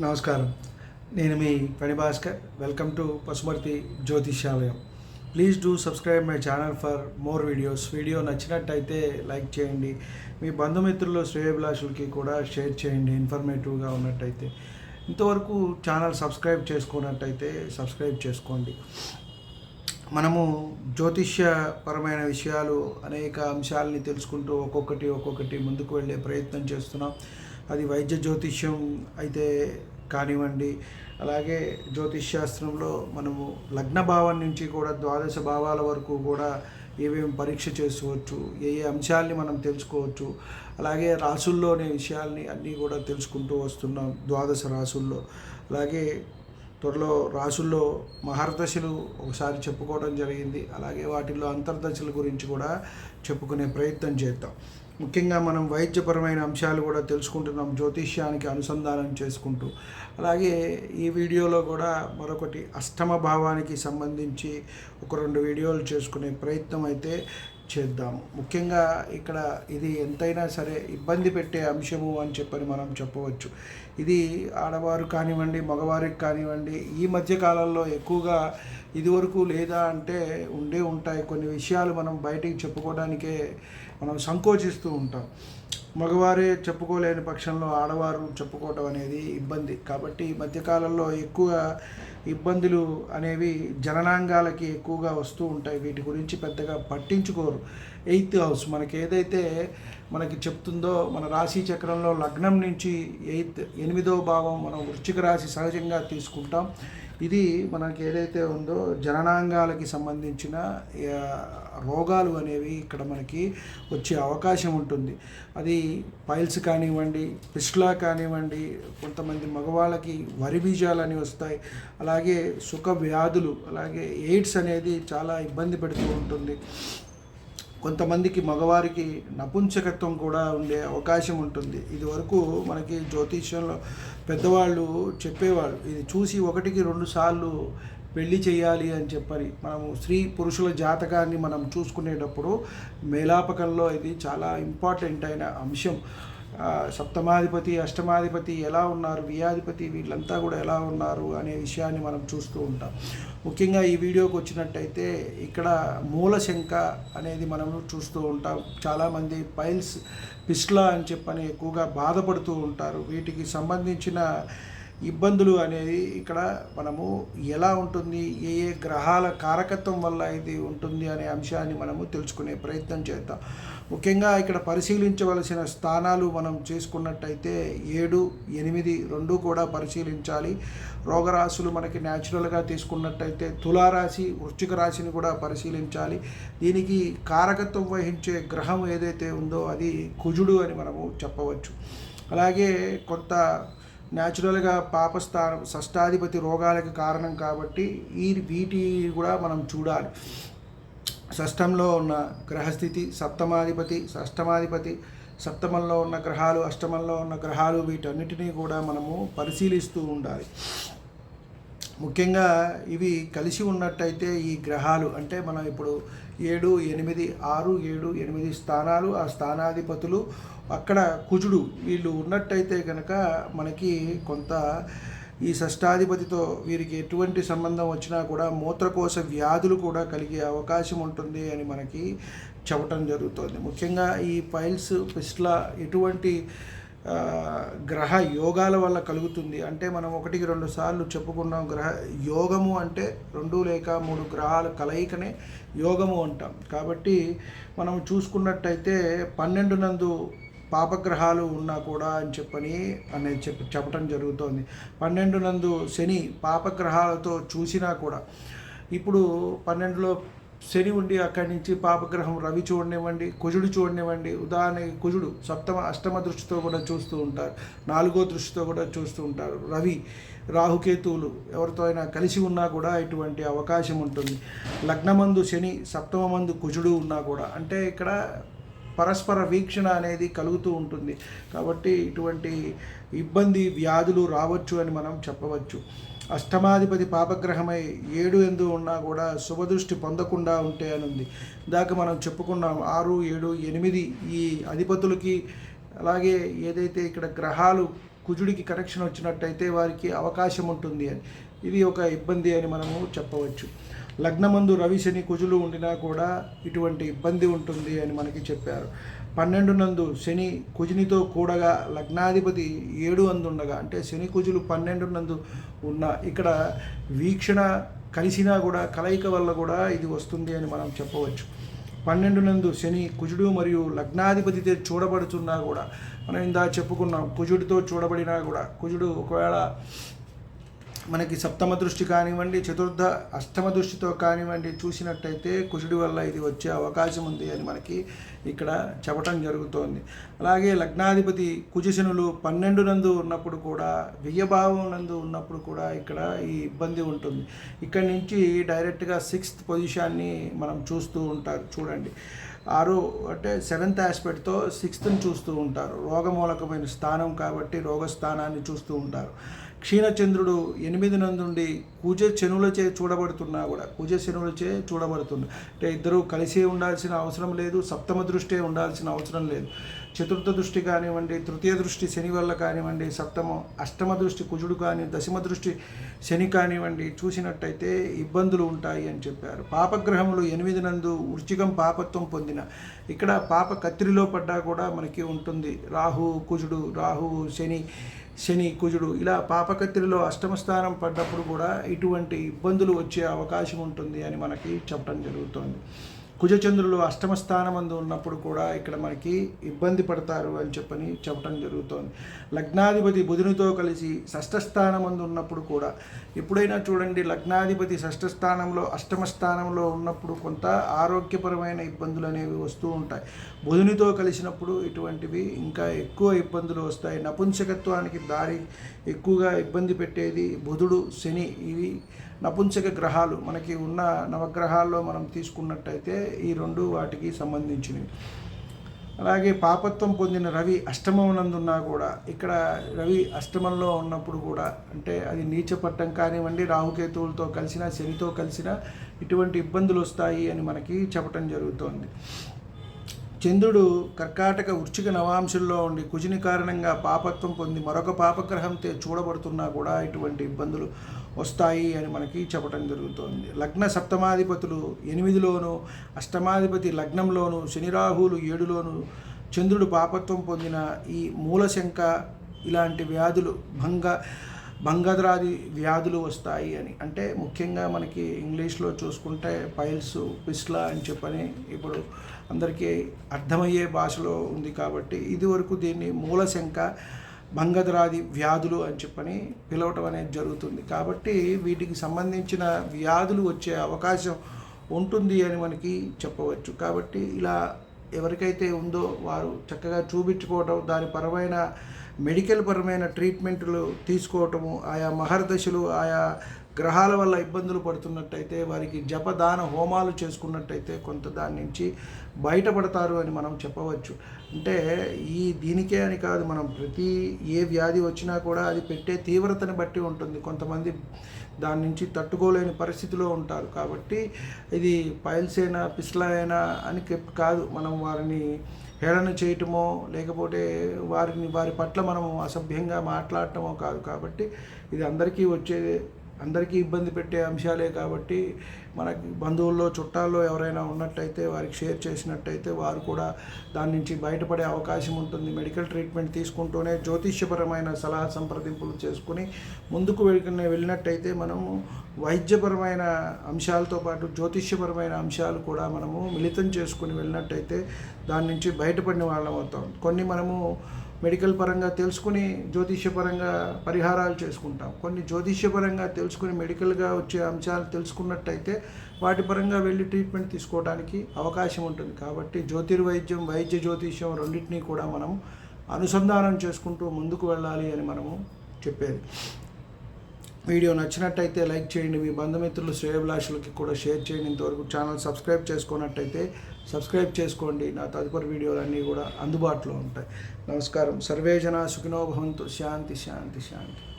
నమస్కారం. నేను మీ ఫణిభాస్కర్. వెల్కమ్ టు పశుమర్తి జ్యోతిష్యాలయం. Please do subscribe my channel for more videos. Video నచ్చినట్టయితే లైక్ చేయండి. మీ బంధుమిత్రులు శ్రేయభిలాషులకి కూడా షేర్ చేయండి. ఇన్ఫర్మేటివ్గా ఉన్నట్టయితే. ఇంతవరకు ఛానల్ సబ్స్క్రైబ్ చేసుకున్నట్టయితే సబ్స్క్రైబ్ చేసుకోండి. మనము జ్యోతిష్యపరమైన విషయాలు అనేక అంశాలని తెలుసుకుంటూ ఒక్కొక్కటి ఒక్కొక్కటి ముందుకు వెళ్ళే ప్రయత్నం చేస్తున్నాం. అది వైద్య జ్యోతిష్యం అయితే కానివ్వండి అలాగే జ్యోతిష్ శాస్త్రంలో మనము లగ్న భావం నుంచి కూడా ద్వాదశ భావాల వరకు కూడా ఏమేమి పరీక్ష చేసుకోవచ్చు ఏ ఏ అంశాలని మనం తెలుసుకోవచ్చు అలాగే రాసుల్లోనే విషయాల్ని అన్నీ కూడా తెలుసుకుంటూ వస్తున్నాం ద్వాదశ రాసుల్లో. అలాగే త్వరలో రాసుల్లో మహర్దశలు ఒకసారి చెప్పుకోవడం జరిగింది అలాగే వాటిల్లో అంతర్దశల గురించి కూడా చెప్పుకునే ప్రయత్నం చేద్దాం. ముఖ్యంగా మనం వైద్యపరమైన అంశాలు కూడా తెలుసుకుంటున్నాం జ్యోతిష్యానికి అనుసంధానం చేసుకుంటూ. అలాగే ఈ వీడియోలో కూడా మరొకటి అష్టమ భావానికి సంబంధించి ఒక రెండు వీడియోలు చేసుకునే ప్రయత్నం అయితే చేద్దాము ముఖ్యంగా ఇక్కడ ఇది ఎంతైనా సరే ఇబ్బంది పెట్టే అంశము అని చెప్పని మనం చెప్పవచ్చు. ఇది ఆడవారు కానివ్వండి మగవారికి కానివ్వండి ఈ మధ్య కాలంలో ఎక్కువగా ఇదివరకు లేదా అంటే ఉండే ఉంటాయి. కొన్ని విషయాలు మనం బయటికి చెప్పుకోవడానికే మనం సంకోచిస్తూ ఉంటాం. మగవారే చెప్పుకోలేని పక్షంలో ఆడవారు చెప్పుకోవటం అనేది ఇబ్బంది. కాబట్టి ఈ మధ్యకాలంలో ఎక్కువ ఇబ్బందులు అనేవి జననాంగాలకి ఎక్కువగా వస్తూ ఉంటాయి. వీటి గురించి పెద్దగా పట్టించుకోరు. ఎయిత్ హౌస్ మనకి ఏదైతే మనకి చెప్తుందో మన రాశి చక్రంలో లగ్నం నుంచి ఎయిత్ ఎనిమిదో భావం మనం వృశ్చిక రాశి సహజంగా తీసుకుంటాం. ఇది మనకి ఏదైతే ఉందో జననాంగాలకి సంబంధించిన రోగాలు అనేవి ఇక్కడ మనకి వచ్చే అవకాశం ఉంటుంది. అది పైల్స్ కానివ్వండి పిస్లా కానివ్వండి కొంతమంది మగవాళ్ళకి వరి బీజాలు అని వస్తాయి. అలాగే సుఖ వ్యాధులు అలాగే ఎయిడ్స్ అనేది చాలా ఇబ్బంది పెడుతూ ఉంటుంది. కొంతమందికి మగవారికి నపుంసకత్వం కూడా ఉండే అవకాశం ఉంటుంది. ఇది వరకు మనకి జ్యోతిష్యంలో పెద్దవాళ్ళు చెప్పేవాళ్ళు ఇది చూసి ఒకటికి రెండు సార్లు పెళ్ళి చేయాలి అని చెప్పని. మనము స్త్రీ పురుషుల జాతకాన్ని మనం చూసుకునేటప్పుడు మేలాపకంలో ఇది చాలా ఇంపార్టెంట్ అయిన అంశం. సప్తమాధిపతి అష్టమాధిపతి ఎలా ఉన్నారు? వ్యాధిపతి వీళ్ళంతా కూడా ఎలా ఉన్నారు? అనే విషయాన్ని మనం చూస్తూ ఉంటాం. ముఖ్యంగా ఈ వీడియోకి వచ్చినట్టయితే ఇక్కడ మూలశంక అనేది మనం చూస్తూ ఉంటాం. చాలామంది పైల్స్ పిస్లా అని చెప్పని ఎక్కువగా బాధపడుతూ ఉంటారు. వీటికి సంబంధించిన ఇబ్బందులు అనేది ఇక్కడ మనము ఎలా ఉంటుంది ఏ ఏ గ్రహాల కారకత్వం వల్ల ఇది ఉంటుంది అనే అంశాన్ని మనము తెలుసుకునే ప్రయత్నం చేద్దాం. ముఖ్యంగా ఇక్కడ పరిశీలించవలసిన స్థానాలు మనం చేసుకున్నట్టయితే ఏడు ఎనిమిది రెండు కూడా పరిశీలించాలి. రోగరాశులు మనకి న్యాచురల్గా తీసుకున్నట్టయితే తులారాశి వృశ్చిక రాశిని కూడా పరిశీలించాలి. దీనికి కారకత్వం వహించే గ్రహం ఏదైతే ఉందో అది కుజుడు అని మనము చెప్పవచ్చు. అలాగే కొంత న్యాచురల్గా పాపస్థానం షష్టాధిపతి రోగాలకు కారణం కాబట్టి ఈ వీటి కూడా మనం చూడాలి. షష్టంలో ఉన్న గ్రహస్థితి సప్తమాధిపతి షష్టమాధిపతి సప్తమంలో ఉన్న గ్రహాలు అష్టమంలో ఉన్న గ్రహాలు వీటన్నిటినీ కూడా మనము పరిశీలిస్తూ ఉండాలి. ముఖ్యంగా ఇవి కలిసి ఉన్నట్టయితే ఈ గ్రహాలు అంటే మనం ఇప్పుడు ఏడు ఎనిమిది ఆరు ఏడు ఎనిమిది స్థానాలు ఆ స్థానాధిపతులు అక్కడ కుజుడు వీళ్ళు ఉన్నట్టయితే కనుక మనకి కొంత ఈ షష్టాధిపతితో వీరికి ఎటువంటి సంబంధం వచ్చినా కూడా మూత్రకోశ వ్యాధులు కూడా కలిగే అవకాశం ఉంటుంది అని మనకి చెప్పటం జరుగుతుంది. ముఖ్యంగా ఈ పైల్స్ పిస్లా ఎటువంటి గ్రహ యోగాల వల్ల కలుగుతుంది. అంటే మనం ఒకటికి రెండు సార్లు చెప్పుకున్నాం గ్రహ యోగము అంటే రెండు లేక మూడు గ్రహాల కలయికనే యోగము అంటాం. కాబట్టి మనం చూసుకున్నట్టయితే పన్నెండు నందు పాపగ్రహాలు ఉన్నా కూడా అని చెప్పని అనేది చెప్పి చెప్పటం జరుగుతోంది. పన్నెండు నందు శని పాపగ్రహాలతో చూసినా కూడా ఇప్పుడు పన్నెండులో శని ఉండి అక్కడి నుంచి పాపగ్రహం రవి చూడనివ్వండి కుజుడు చూడనివ్వండి. ఉదాహరణకి కుజుడు సప్తమ అష్టమ దృష్టితో కూడా చూస్తూ ఉంటారు. నాలుగో దృష్టితో కూడా చూస్తూ ఉంటారు. రవి రాహుకేతువులు ఎవరితో అయినా కలిసి ఉన్నా కూడా ఇటువంటి అవకాశం ఉంటుంది. లగ్నమందు శని సప్తమమందు కుజుడు ఉన్నా కూడా. అంటే ఇక్కడ పరస్పర వీక్షణ అనేది కలుగుతూ ఉంటుంది. కాబట్టి ఇటువంటి ఇబ్బంది వ్యాధులు రావచ్చు అని మనం చెప్పవచ్చు. అష్టమాధిపతి పాపగ్రహమై ఏడు ఎందు ఉన్నా కూడా శుభదృష్టి పొందకుండా ఉంటే అని ఉంది ఇందాక మనం చెప్పుకున్నాం ఆరు ఏడు ఎనిమిది ఈ అధిపతులకి అలాగే ఏదైతే ఇక్కడ గ్రహాలు కుజుడికి కనెక్షన్ వచ్చినట్టయితే వారికి అవకాశం ఉంటుంది అని. ఇది ఒక ఇబ్బంది అని మనము చెప్పవచ్చు. లగ్నమందు రవి శని కుజులు ఉండినా కూడా ఇటువంటి ఇబ్బంది ఉంటుంది అని మనకి చెప్పారు. పన్నెండు నందు శని కుజునితో కూడగా లగ్నాధిపతి ఏడు అందుండగా అంటే శని కుజులు పన్నెండు నందు ఉన్న ఇక్కడ వీక్షణ కలిసినా కూడా కలయిక వల్ల కూడా ఇది వస్తుంది అని మనం చెప్పవచ్చు. పన్నెండు నందు శని కుజుడు మరియు లగ్నాధిపతితో చూడబడుతున్నా కూడా మనం ఇందా చెప్పుకున్నాం కుజుడితో చూడబడినా కూడా కుజుడు ఒకవేళ మనకి సప్తమ దృష్టి కానివ్వండి చతుర్థ అష్టమ దృష్టితో కానివ్వండి చూసినట్టయితే కుషుడి వల్ల ఇది వచ్చే అవకాశం ఉంది అని మనకి ఇక్కడ చెప్పటం జరుగుతోంది. అలాగే లగ్నాధిపతి కుజశనులు పన్నెండు నందు ఉన్నప్పుడు కూడా వ్యయభావం నందు ఉన్నప్పుడు కూడా ఇక్కడ ఈ ఇబ్బంది ఉంటుంది. ఇక్కడ నుంచి డైరెక్ట్గా సిక్స్త్ పొజిషన్ని మనం చూస్తూ ఉంటారు. చూడండి. ఆరు అంటే సెవెంత్ ఆస్పెక్ట్తో సిక్స్త్ని చూస్తూ ఉంటారు. రోగమూలకమైన స్థానం కాబట్టి రోగస్థానాన్ని చూస్తూ ఉంటారు. క్షీణచంద్రుడు ఎనిమిది నందుండి కుజ శనులచే చూడబడుతున్నా కూడా కుజ శనులచే చూడబడుతుంది అంటే ఇద్దరు కలిసి ఉండాల్సిన అవసరం లేదు సప్తమ దృష్టి ఉండాల్సిన అవసరం లేదు. చతుర్థ దృష్టి కానివ్వండి తృతీయ దృష్టి శని వల్ల కానివ్వండి సప్తమ అష్టమ దృష్టి కుజుడు కానీ దశమ దృష్టి శని కానివ్వండి చూసినట్టయితే ఇబ్బందులు ఉంటాయి అని చెప్పారు. పాపగ్రహములు ఎనిమిది నందు వృచ్చికం పాపత్వం పొందిన. ఇక్కడ పాప కత్తిరిలో పడ్డా కూడా మనకి ఉంటుంది. రాహు కుజుడు రాహు శని శని కుజుడు ఇలా పాపకత్తిరిలో అష్టమ స్థానం పడ్డప్పుడు కూడా ఇటువంటి ఇబ్బందులు వచ్చే అవకాశం ఉంటుంది అని మనకి చెప్పడం జరుగుతుంది. కుజచంద్రులు అష్టమ స్థానమందు ఉన్నప్పుడు కూడా ఇక్కడ మనకి ఇబ్బంది పడతారు అని చెప్పని చెప్పడం జరుగుతోంది. లగ్నాధిపతి బుధునితో కలిసి షష్ఠ స్థానమందు ఉన్నప్పుడు కూడా ఎప్పుడైనా చూడండి లగ్నాధిపతి షష్ఠ స్థానంలో అష్టమ స్థానంలో ఉన్నప్పుడు కొంత ఆరోగ్యపరమైన ఇబ్బందులు అనేవి వస్తూ ఉంటాయి. బుధునితో కలిసినప్పుడు ఇటువంటివి ఇంకా ఎక్కువ ఇబ్బందులు వస్తాయి. నపుంసకత్వానికి దారి ఎక్కువగా ఇబ్బంది పెట్టేది బుధుడు శని. ఇవి నపుంసక గ్రహాలు మనకి ఉన్న నవగ్రహాల్లో మనం తీసుకున్నట్టయితే ఈ రెండు వాటికి సంబంధించినవి. అలాగే పాపత్వం పొందిన రవి అష్టమమునందున్నా కూడా ఇక్కడ రవి అష్టమంలో ఉన్నప్పుడు కూడా అంటే అది నీచపట్టం కానివ్వండి రాహుకేతువులతో కలిసిన శనితో కలిసిన ఇటువంటి ఇబ్బందులు వస్తాయి అని మనకి చెప్పటం జరుగుతోంది. చంద్రుడు కర్కాటక వృచ్చిక నవాంశుల్లో ఉండి కుజిని కారణంగా పాపత్వం పొంది మరొక పాపగ్రహంతో చూడబడుతున్నా కూడా ఇటువంటి ఇబ్బందులు వస్తాయి అని మనకి చెప్పడం జరుగుతోంది. లగ్న సప్తమాధిపతులు ఎనిమిదిలోను అష్టమాధిపతి లగ్నంలోను శనిరాహులు ఏడులోను చంద్రుడు పాపత్వం పొందిన ఈ మూలశంక ఇలాంటి వ్యాధులు భంగ భంగద్రాది వ్యాధులు వస్తాయి అని. అంటే ముఖ్యంగా మనకి ఇంగ్లీష్లో చూసుకుంటే పైల్స్ పిస్లా అని చెప్పని ఇప్పుడు అందరికీ అర్థమయ్యే భాషలో ఉంది కాబట్టి ఇదివరకు దీన్ని మూలశంక భంగద్రాది వ్యాధులు అని చెప్పని పిలవటం అనేది జరుగుతుంది. కాబట్టి వీటికి సంబంధించిన వ్యాధులు వచ్చే అవకాశం ఉంటుంది అని మనకి చెప్పవచ్చు. కాబట్టి ఇలా ఎవరికైతే ఉందో వారు చక్కగా చూపించుకోవటం దాని పరమైన మెడికల్ పరమైన ట్రీట్మెంట్లు తీసుకోవటము ఆయా మహర్దశలు ఆయా గ్రహాల వల్ల ఇబ్బందులు పడుతున్నట్టయితే వారికి జపదాన హోమాలు చేసుకున్నట్టయితే కొంత దాని నుంచి బయటపడతారు అని మనం చెప్పవచ్చు. అంటే ఈ దీనికే అని కాదు మనం ప్రతి ఏ వ్యాధి వచ్చినా కూడా అది పెట్టే తీవ్రతని బట్టి ఉంటుంది. కొంతమంది దాని నుంచి తట్టుకోలేని పరిస్థితిలో ఉంటారు. కాబట్టి ఇది పైల్స్ అయినా పిస్లా అయినా అని కాదు. మనం వారిని హేళన చేయటమో లేకపోతే వారిని వారి పట్ల మనము అసభ్యంగా మాట్లాడటమో కాదు. కాబట్టి ఇది అందరికీ వచ్చే అందరికీ ఇబ్బంది పెట్టే అంశాలే కాబట్టి మనకి బంధువుల్లో చుట్టాల్లో ఎవరైనా ఉన్నట్టయితే వారికి షేర్ చేసినట్టయితే వారు కూడా దాని నుంచి బయటపడే అవకాశం ఉంటుంది. మెడికల్ ట్రీట్మెంట్ తీసుకుంటూనే జ్యోతిష్యపరమైన సలహా సంప్రదింపులు చేసుకుని ముందుకు వెళ్ళిన వెళ్ళినట్టయితే మనము వైద్యపరమైన అంశాలతో పాటు జ్యోతిష్యపరమైన అంశాలు కూడా మనము మిళితం చేసుకుని వెళ్ళినట్టయితే దాని నుంచి బయటపడిన వాళ్ళం అవుతాం. కొన్ని మనము మెడికల్ పరంగా తెలుసుకుని జ్యోతిష్యపరంగా పరిహారాలు చేసుకుంటాం. కొన్ని జ్యోతిష్యపరంగా తెలుసుకుని మెడికల్గా వచ్చే అంశాలు తెలుసుకున్నట్టయితే వాటి పరంగా వెళ్ళి ట్రీట్మెంట్ తీసుకోవడానికి అవకాశం ఉంటుంది. కాబట్టి జ్యోతిర్వైద్యం వైద్య జ్యోతిష్యం రెండింటినీ కూడా మనం అనుసంధానం చేసుకుంటూ ముందుకు వెళ్ళాలి అని మనము చెప్పేది. వీడియో నచ్చినట్టయితే లైక్ చేయండి. మీ బంధుమిత్రులు శ్రేయభిలాషులకి కూడా షేర్ చేయండి. ఇంతవరకు ఛానల్ సబ్స్క్రైబ్ చేసుకున్నట్టయితే సబ్స్క్రైబ్ చేసుకోండి. నా తదుపరి వీడియోలన్నీ కూడా అందుబాటులో ఉంటాయి. నమస్కారం. సర్వేజన సుఖినో భవంతు. శాంతి శాంతి శాంతి.